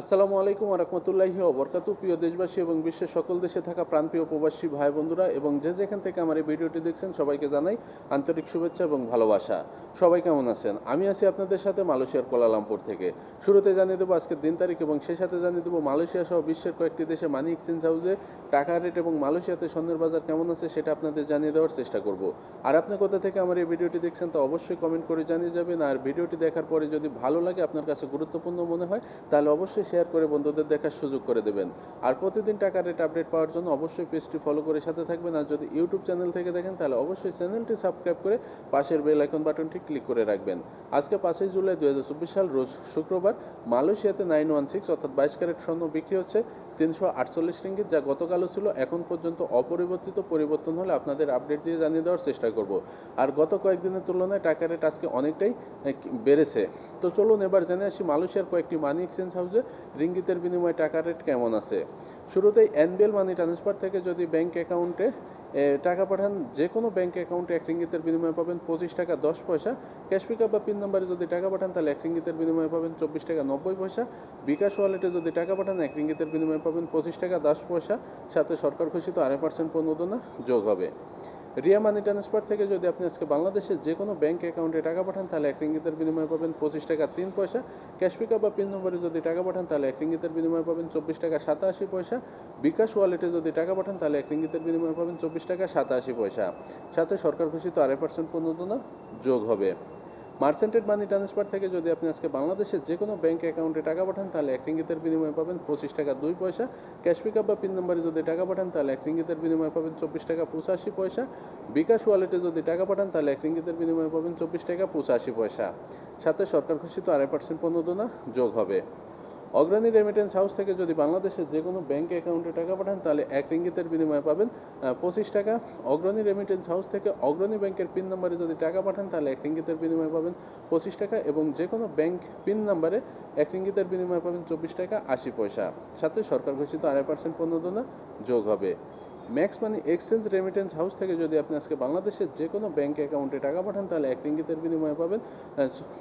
আসসালামু আলাইকুম রহমতুল্লাহি বরকাতু। প্রিয় দেশবাসী এবং বিশ্বের সকল দেশে থাকা প্রাণপ্রিয় প্রবাসী ভাই বন্ধুরা এবং যে যেখান থেকে আমার এই ভিডিওটি দেখছেন, সবাইকে জানাই আন্তরিক শুভেচ্ছা এবং ভালোবাসা। সবাই কেমন আছেন? আমি আছি আপনাদের সাথে মালয়েশিয়ার কোলালামপুর থেকে। শুরুতে জানিয়ে দেবো আজকের দিন তারিখ এবং সেই সাথে জানিয়ে দেবো মালয়েশিয়া সহ বিশ্বের কয়েকটি দেশে মানি এক্সচেঞ্জ হাউসে টাকা রেট এবং মালয়েশিয়াতে স্বর্ণের বাজার কেমন আছে সেটা আপনাদের জানিয়ে দেওয়ার চেষ্টা করব। আর আপনি কোথা থেকে আমার এই ভিডিওটি দেখছেন তো অবশ্যই কমেন্ট করে জানিয়ে যাবেন। আর ভিডিওটি দেখার পরে যদি ভালো লাগে, আপনার কাছে গুরুত্বপূর্ণ মনে হয়, তাহলে অবশ্যই শেয়ার করে বন্ধুদের দেখার সুযোগ করে দেবেন। আর প্রতিদিন টাকা রেট আপডেট পাওয়ার জন্য অবশ্যই পেজটি ফলো করে সাথে থাকবেন। আর যদি ইউটিউব চ্যানেল থেকে দেখেন, তাহলে অবশ্যই চ্যানেলটি সাবস্ক্রাইব করে পাশের বেল আইকন বাটনটি ক্লিক করে রাখবেন। আজকে পাঁচই জুলাই দু হাজার চব্বিশ সাল, রোজ শুক্রবার, মালয়েশিয়াতে নাইন ওয়ান সিক্স অর্থাৎ বাইশ ক্যারেট স্বর্ণ বিক্রি হচ্ছে তিনশো আটচল্লিশ রিঙ্গিত, যা গতকালও ছিল, এখন পর্যন্ত অপরিবর্তিত পরিবর্তন হলে আপনাদের আপডেট দিয়ে জানিয়ে দেওয়ার চেষ্টা করব। আর গত কয়েকদিনের তুলনায় টাকা রেট আজকে অনেকটাই বেড়েছে। তো চলুন এবার জেনে আসি মালয়েশিয়ার কয়েকটি মানি এক্সচেঞ্জ হাউসে রিঙ্গিতের বিনিময়ে টাকা রেট কেমন আছে? শুরুতেই এনবিএল মানি ট্রান্সফার থেকে যদি ব্যাংক অ্যাকাউন্টে টাকা পাঠান যে কোনো ব্যাংক অ্যাকাউন্টে এক রিঙ্গিতের বিনিময়ে পাবেন পঁচিশ টাকা দশ পয়সা। ক্যাশ পিকআপ বা পিন নাম্বারে যদি টাকা পাঠান, তাহলে এক রিঙ্গিতের বিনিময়ে পাবেন চব্বিশ টাকা নব্বই পয়সা। বিকাশ ওয়ালেটে যদি টাকা পাঠান, এক রিঙ্গিতের বিনিময়ে পাবেন পঁচিশ টাকা দশ পয়সা। সাথে সরকার ঘোষিত আড়াই পার্সেন্ট প্রণোদনা যোগ হবে। রিয়া মানি ট্রান্সফার থেকে যদি আপনি আজকে বাংলাদেশের যে কোনো ব্যাঙ্ক অ্যাকাউন্টে টাকা পাঠান, তাহলে এক রিঙ্গিতের বিনিময়ে পাবেন পঁচিশ টাকা তিন পয়সা। ক্যাশ পিকআপ বা পিন নম্বরে যদি টাকা পাঠান, তাহলে এক রিঙ্গিতের বিনিময়ে পাবেন চব্বিশ টাকা সাতাশি পয়সা। বিকাশ ওয়ালেটে যদি টাকা পাঠান, তাহলে এক রিঙ্গিতের বিনিময়ে পাবেন চব্বিশ টাকা সাতাশি পয়সা। সাথে সরকার ঘোষিত আড়াই পার্সেন্ট পণ্যদনা যোগ হবে। মার্সেন্টেড মানি ট্রান্সফার থেকে যদি আপনি আজকে বাংলাদেশের যে কোনো ব্যাংক অ্যাকাউন্টে টাকা পাঠান, তাহলে এক রিঙ্গিতের বিনিময়ে পাবেন পঁচিশ টাকা দুই পয়সা। ক্যাশ পিকআপ বা পিন নম্বরে যদি টাকা পাঠান, তাহলে এক রিঙ্গিতের বিনিময়ে পাবেন চব্বিশ টাকা পঁচাশি পয়সা। বিকাশ ওয়ালেটে যদি টাকা পাঠান, তাহলে এক রিঙ্গিতের বিনিময়ে পাবেন চব্বিশ টাকা পঁচাশি পয়সা। সাথে সরকার ঘোষিত আড়াই পার্সেন্ট প্রণোদনা যোগ হবে। অগ্রণী রেমিটেন্স হাউস থেকে যদি বাংলাদেশের যে কোনো ব্যাংক অ্যাকাউন্টে টাকা পাঠান, তাহলে এক রিঙ্গিতের বিনিময়ে পাবেন পঁচিশ টাকা। অগ্রণী রেমিটেন্স হাউস থেকে অগ্রণী ব্যাংকের পিন নম্বরে যদি টাকা পাঠান, তাহলে এক ইঙ্গিতের বিনিময়ে পাবেন পঁচিশ টাকা এবং যে কোনো ব্যাংক পিন নম্বরে এক ইঙ্গিতের বিনিময়ে পাবেন চব্বিশ টাকা আশি পয়সা। সাথে সরকার ঘোষিত আড়াই পার্সেন্ট পণ্যদনা যোগ হবে। Max money exchange remittance house থেকে যদি আপনি আজকে বাংলাদেশের যে কোনো ব্যাঙ্ক অ্যাকাউন্টে টাকা পাঠান, তাহলে এক রিঙ্গিতের বিনিময়ে পাবেন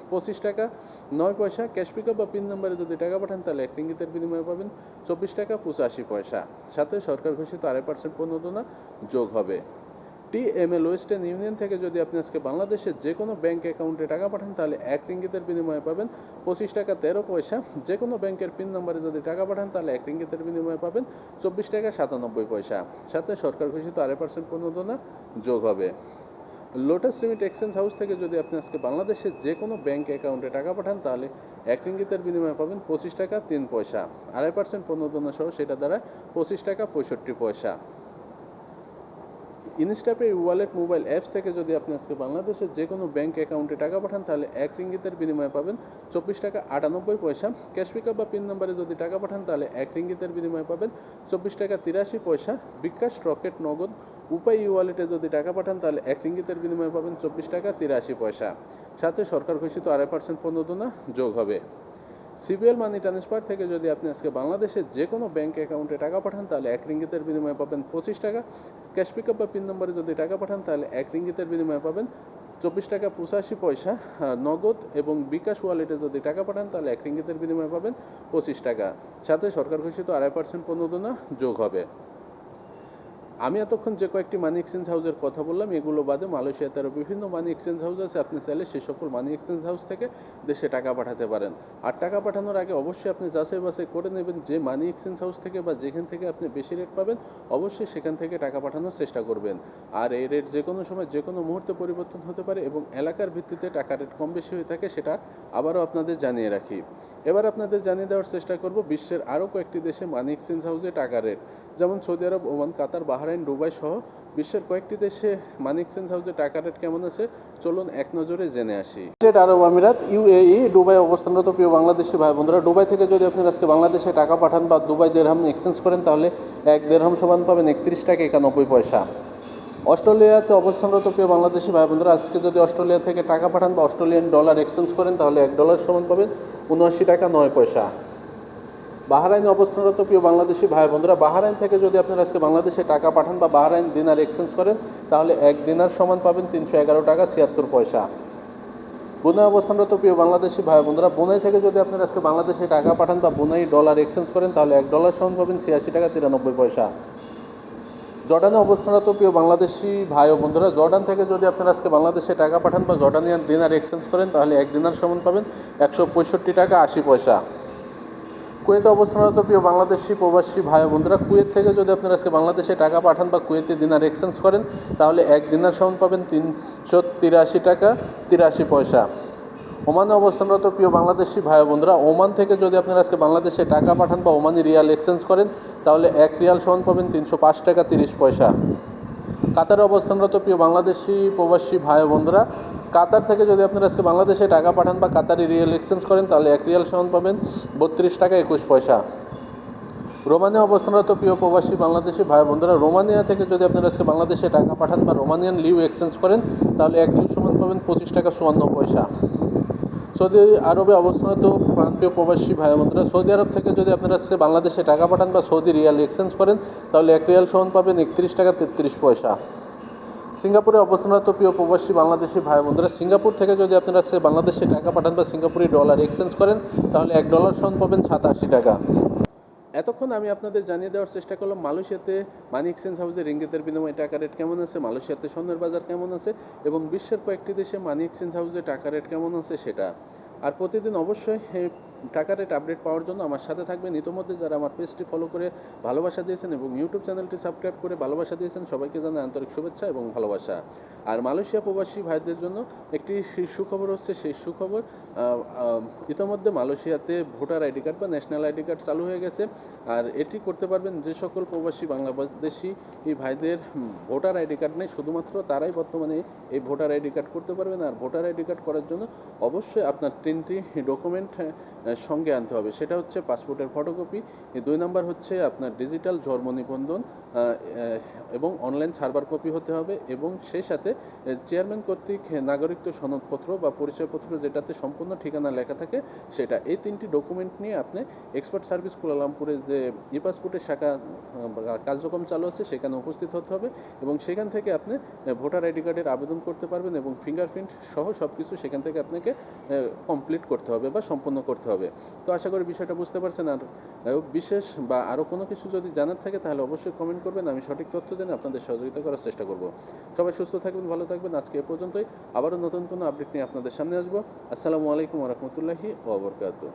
পঁচিশ টাকা, নয় পয়সা ক্যাশ পিকআপ বা পিন নম্বরে যদি টাকা পাঠান, তাহলে এক রিঙ্গিতের বিনিময়ে পাবেন চব্বিশ টাকা পঁচাশি পয়সা। সাথে সরকার ঘোষিত আড়াই পার্সেন্ট প্রণোদনা যোগ হবে। T M L western union থেকে যদি আপনি আজকে বাংলাদেশের যে কোনো ব্যাংক অ্যাকাউন্টে টাকা পাঠান, তাহলে এক রিঙ্গিতের বিনিময়ে পাবেন পঁচিশ টাকা তেরো পয়সা। যে কোনো ব্যাংকের পিন নম্বরে যদি টাকা পাঠান, তাহলে এক রিঙ্গিতের বিনিময়ে পাবেন চব্বিশ টাকা সাতানব্বই পয়সা। সাথে সরকার ঘোষিত আড়াই পার্সেন্ট প্রণোদনা যোগ হবে। লোটাস রিমিট এক্সচেঞ্জ হাউস থেকে যদি আপনি আজকে বাংলাদেশের যে কোনো ব্যাংক অ্যাকাউন্টে টাকা পাঠান, তাহলে এক রিঙ্গিতের বিনিময়ে পাবেন পঁচিশ টাকা তিন পয়সা। আড়াই পার্সেন্ট প্রণোদনা সহ সেটা দ্বারা পঁচিশ টাকা পঁয়ষট্টি পয়সা। ইনস্টাপে ওয়ালেট মোবাইল অ্যাপস থেকে যদি আপনি আজকে বাংলাদেশের যে কোনো ব্যাংক অ্যাকাউন্টে টাকা পাঠান, তাহলে এক রিঙ্গিতের বিনিময়ে পাবেন চব্বিশ টাকা আটানব্বই পয়সা। ক্যাশ পিকআপ বা পিন নম্বরে যদি টাকা পাঠান, তাহলে এক রিঙ্গিতের বিনিময়ে পাবেন চব্বিশ টাকা তিরাশি পয়সা। বিকাশ রকেট নগদ উপায় ই ওয়ালেটে যদি টাকা পাঠান, তাহলে এক রিঙ্গিতের বিনিময়ে পাবেন চব্বিশ টাকা তিরাশি পয়সা। সাথে সরকার ঘোষিত আড়াই পার্সেন্ট প্রণোদনা যোগ হবে। সিবিএল মানি ট্রান্সফার থেকে যদি আপনি আজকে বাংলাদেশের যে কোনো ব্যাঙ্ক অ্যাকাউন্টে টাকা পাঠান, তাহলে এক রিঙ্গিতের বিনিময়ে পাবেন পঁচিশ টাকা। ক্যাশ পিকআপ বা পিন নম্বরে যদি টাকা পাঠান, তাহলে এক রিঙ্গিতের বিনিময়ে পাবেন চব্বিশ টাকা পঁচাশি পয়সা নগদ এবং বিকাশ ওয়ালেটে যদি টাকা পাঠান, তাহলে এক রিঙ্গিতের বিনিময়ে পাবেন পঁচিশ টাকা। সাথে সরকার ঘোষিত আড়াই পার্সেন্ট প্রণোদনা যোগ হবে। আমি এতক্ষণ যে কয়েকটি মানি এক্সচেঞ্জ হাউসের কথা বললাম, এগুলো বাদে মালয়েশিয়াতে আরও বিভিন্ন মানি এক্সচেঞ্জ হাউস আছে। আপনি চাইলে সে সকল মানি এক্সচেঞ্জ হাউস থেকে দেশে টাকা পাঠাতে পারেন। আর টাকা পাঠানোর আগে অবশ্যই আপনি যাচাই বাছাই করে নেবেন যে মানি এক্সচেঞ্জ হাউস থেকে বা যেখান থেকে আপনি বেশি রেট পাবেন, অবশ্যই সেখান থেকে টাকা পাঠানোর চেষ্টা করবেন। আর এই রেট যে কোনো সময় যে কোনো মুহূর্তে পরিবর্তন হতে পারে এবং এলাকার ভিত্তিতে টাকা রেট কম বেশি হয়ে থাকে, সেটা আবারও আপনাদের জানিয়ে রাখি। এবার আপনাদের জানিয়ে দেওয়ার চেষ্টা করব, বিশ্বের আরও কয়েকটি দেশে মানি এক্সচেঞ্জ হাউসে টাকা রেট যেমন সৌদি আরব, ওমান, কাতার বাহরাইন দুবাই সহ বিশ্বের কয়েকটি দেশে মানি এক্সচেঞ্জ হাউসে টাকা রেট কেমন আছে, চলুন এক নজরে জেনে আসি। ইউনাইটেড আরব আমিরাত ইউএই দুবাই অবস্থানরত প্রিয় বাংলাদেশি ভাই বন্ধুরা দুবাই থেকে যদি আপনি আজকে বাংলাদেশে টাকা পাঠান বা দুবাই দেড়হাম এক্সচেঞ্জ করেন, তাহলে এক দেড়হাম সমান পাবেন একত্রিশ টাকা একানব্বই পয়সা। অস্ট্রেলিয়াতে অবস্থানরত প্রিয় বাংলাদেশি ভাই বন্ধুরা আজকে যদি অস্ট্রেলিয়া থেকে টাকা পাঠান বা অস্ট্রেলিয়ান ডলার এক্সচেঞ্জ করেন, তাহলে এক ডলার সমান পাবেন উনআশি টাকা নয় পয়সা। বাহারাইনে অবস্থানরত প্রিয় বাংলাদেশি ভাই বন্ধুরা বাহারাইন থেকে যদি আপনারা আজকে বাংলাদেশে টাকা পাঠান বা বাহারাইন দিনার এক্সচেঞ্জ করেন, তাহলে এক দিনার সমান পাবেন তিনশো এগারো টাকা ছিয়াত্তর পয়সা। বুনাই অবস্থানরত প্রিয় বাংলাদেশি ভাই বোনরা, বুনাই থেকে যদি আপনারা আজকে বাংলাদেশে টাকা পাঠান বা বুনাই ডলার এক্সচেঞ্জ করেন, তাহলে এক ডলার সমান পাবেন ছিয়াশি টাকা তিরানব্বই পয়সা। জর্ডানে অবস্থানরত প্রিয় বাংলাদেশি ভাই ও বন্ধুরা জর্ডান থেকে যদি আপনারা আজকে বাংলাদেশে টাকা পাঠান বা জর্ডানিয়ান দিনার এক্সচেঞ্জ করেন, তাহলে এক দিনার সমান পাবেন একশো পঁয়ষট্টি টাকা আশি পয়সা। কুয়েতে অবস্থানরত প্রিয় বাংলাদেশি প্রবাসী ভাই ও বন্ধুরা কুয়েত থেকে যদি আপনারা আজকে বাংলাদেশে টাকা পাঠান বা কুয়েতে দিনার এক্সচেঞ্জ করেন, তাহলে এক দিনার সমান পাবেন তিনশো তিরাশি টাকা, তিরাশি পয়সা। ওমানে অবস্থানরত প্রিয় বাংলাদেশি ভাই ও বন্ধুরা ওমান থেকে যদি আপনারা আজকে বাংলাদেশে টাকা পাঠান বা ওমানি রিয়াল এক্সচেঞ্জ করেন, তাহলে এক রিয়াল সমান পাবেন তিনশো পাঁচ টাকা তিরিশ পয়সা। কাতারে অবস্থানরত প্রিয় বাংলাদেশি প্রবাসী ভাই বন্ধুরা কাতার থেকে যদি আপনারা আজকে বাংলাদেশে টাকা পাঠান বা কাতারি রিয়েল এক্সচেঞ্জ করেন, তাহলে এক রিয়াল সমান পাবেন বত্রিশ টাকা একুশ পয়সা। রোমানিয়া অবস্থানরত প্রিয় প্রবাসী বাংলাদেশি ভাই ও বন্ধুরা রোমানিয়া থেকে যদি আপনারা আজকে বাংলাদেশে টাকা পাঠান বা রোমানিয়ান লিউ এক্সচেঞ্জ করেন, তাহলে এক লিউ সমান পাবেন পঁচিশ টাকা চুয়ান্ন পয়সা। সৌদি আরবে অবস্থানরত প্রান্তীয় প্রবাসী ভাই বন্ধুরা সৌদি আরব থেকে যদি আপনারা আজকে বাংলাদেশে টাকা পাঠান বা সৌদি রিয়াল এক্সচেঞ্জ করেন, তাহলে এক রিয়াল সমান পাবেন একত্রিশ টাকা তেত্রিশ পয়সা। সিঙ্গাপুরে অবস্থানরত প্রিয় প্রবাসী বাংলাদেশি ভাই বন্ধুরা সিঙ্গাপুর থেকে যদি আপনারা আজকে বাংলাদেশে টাকা পাঠান বা সিঙ্গাপুরি ডলার এক্সচেঞ্জ করেন, তাহলে এক ডলার সমান পাবেন সাতাশি টাকা। এতক্ষণ আমি আপনাদের জানিয়ে দেওয়ার চেষ্টা করলাম, মালয়েশিয়াতে মানি এক্সচেঞ্জ হাউসে রিঙ্গিতের বিনিময়ে টাকা রেট কেমন আছে, মালয়েশিয়াতে স্বর্ণের বাজার কেমন আছে এবং বিশ্বের কয়েকটি দেশে মানি এক্সচেঞ্জ হাউসে টাকা রেট কেমন আছে সেটা। আর প্রতিদিন অবশ্যই টাকা রেট আপডেট পাওয়ার জন্য আমার সাথে থাকবেন। ইতোমধ্যে যারা আমার পেজটি ফলো করে ভালোবাসা দিয়েছেন এবং ইউটিউব চ্যানেলটি সাবস্ক্রাইব করে ভালোবাসা দিয়েছেন, সবাইকে জানাই আন্তরিক শুভেচ্ছা এবং ভালোবাসা। আর মালয়েশিয়া প্রবাসী ভাইদের জন্য একটি সুখবর হচ্ছে, সেই সুখবর ইতোমধ্যে মালয়েশিয়াতে ভোটার আইডি কার্ড বা ন্যাশনাল আইডি কার্ড চালু হয়ে গেছে। আর এটি করতে পারবেন যে সকল প্রবাসী বাংলাদেশি এই ভাইদের ভোটার আইডি কার্ড নেই, শুধুমাত্র তারাই বর্তমানে এই ভোটার আইডি কার্ড করতে পারবেন। আর ভোটার আইডি কার্ড করার জন্য অবশ্যই আপনার তিনটি ডকুমেন্ট সঙ্গে আনতে হবে। সেটা হচ্ছে পাসপোর্টের ফটোকপি দুই নাম্বার হচ্ছে আপনার ডিজিটাল জন্ম নিবন্ধন এবং অনলাইন সার্ভার কপি হতে হবে এবং সেই সাথে চেয়ারম্যান কর্তৃক নাগরিকত্ব সনদপত্র বা পরিচয়পত্র যেটাতে সম্পূর্ণ ঠিকানা লেখা থাকে, সেটা এই তিনটি ডকুমেন্ট নিয়ে আপনি এক্সপার্ট সার্ভিস কুয়ালালামপুরের যে ই পাসপোর্টের শাখা কার্যক্রম চালু আছে, সেখানে উপস্থিত হতে হবে এবং সেখান থেকে আপনি ভোটার আইডি কার্ডের আবেদন করতে পারবেন এবং ফিঙ্গারপ্রিন্ট সহ সব কিছু সেখান থেকে আপনাকে কমপ্লিট করতে হবে বা সম্পন্ন করতে হবে। তো আশা করি বিষয়টা বুঝতে পারছেন। আর বিশেষ বা আরও কোনো কিছু যদি জানার থাকে, তাহলে অবশ্যই কমেন্ট করবেন। আমি সঠিক তথ্য জেনে আপনাদের সহযোগিতা করার চেষ্টা করব। সবাই সুস্থ থাকবেন, ভালো থাকবেন। আজকে এ পর্যন্তই। আবারও নতুন কোনো আপডেট নিয়ে আপনাদের সামনে আসব। আসসালামু আলাইকুম রহমতুল্লাহি ওবরকাত